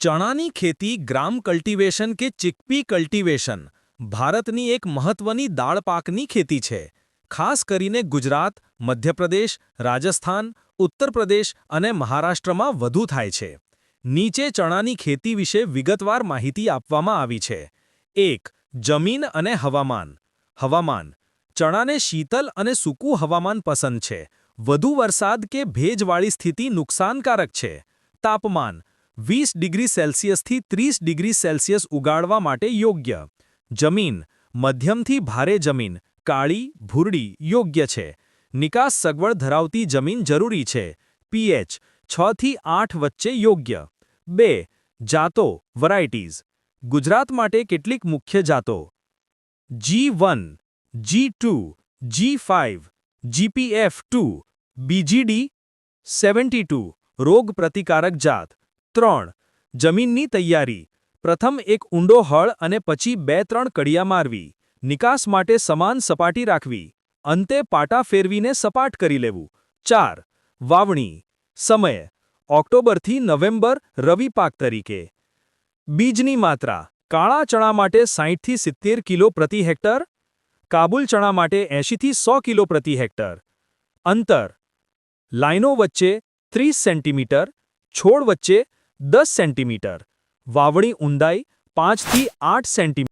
ચણાની ખેતી ગ્રામ કલ્ટિવેશન કે ચિકપી કલ્ટિવેશન ભારતની એક મહત્વની દાળ પાકની ખેતી છે. ખાસ કરીને ગુજરાત, મધ્યપ્રદેશ, રાજસ્થાન ઉત્તર પ્રદેશ અને મહારાષ્ટ્રમાં વધુ થાય છે. નીચે ચણાની ખેતી વિશે વિગતવાર માહિતી આપવામાં આવી છે. એક, જમીન અને હવામાન. હવામાન. ચણાને શીતલ અને સૂકું હવામાન પસંદ છે. વધુ વરસાદ કે ભેજવાળી સ્થિતિ નુકસાનકારક છે. તાપમાન. વીસ ડિગ્રી સેલ્સિયસથી ત્રીસ ડિગ્રી સેલ્સિયસ ઉગાડવા માટે યોગ્ય. જમીન, મધ્યમથી ભારે જમીન, કાળી, ભૂરડી યોગ્ય છે. નિકાસ સગવડ ધરાવતી જમીન જરૂરી છે. પીએચ છથી આઠ વચ્ચે યોગ્ય. બે, જાતો વરાઇટીઝ ગુજરાત માટે કેટલીક મુખ્ય જાતો? G one, G two, G five GPF two BGD seventy two. રોગ પ્રતિકારક જાત. ત્રણ. જમીનની તૈયારી. પ્રથમ એક ઊંડો હળ અને પછી બે ત્રણ કડિયા મારવી. નિકાસ માટે સમાન સપાટી રાખવી. અંતે પાટા ફેરવીને સપાટ કરી લેવું. ચાર. વાવણી. સમય. ઓક્ટોબરથી નવેમ્બર, રવિ પાક તરીકે. બીજની માત્રા. કાળા ચણા માટે સાહીઠથી સિત્તેર કિલો પ્રતિ હેક્ટર. કાબુલ ચણા માટે એંશીથી સો કિલો પ્રતિ હેક્ટર. અંતર. લાઇનો વચ્ચે ત્રીસ સેન્ટીમીટર. છોડ વચ્ચે દસ સેન્ટીમીટર વાવણી ઊંડાઈ પાંચથી આઠ સેન્ટીમીટર.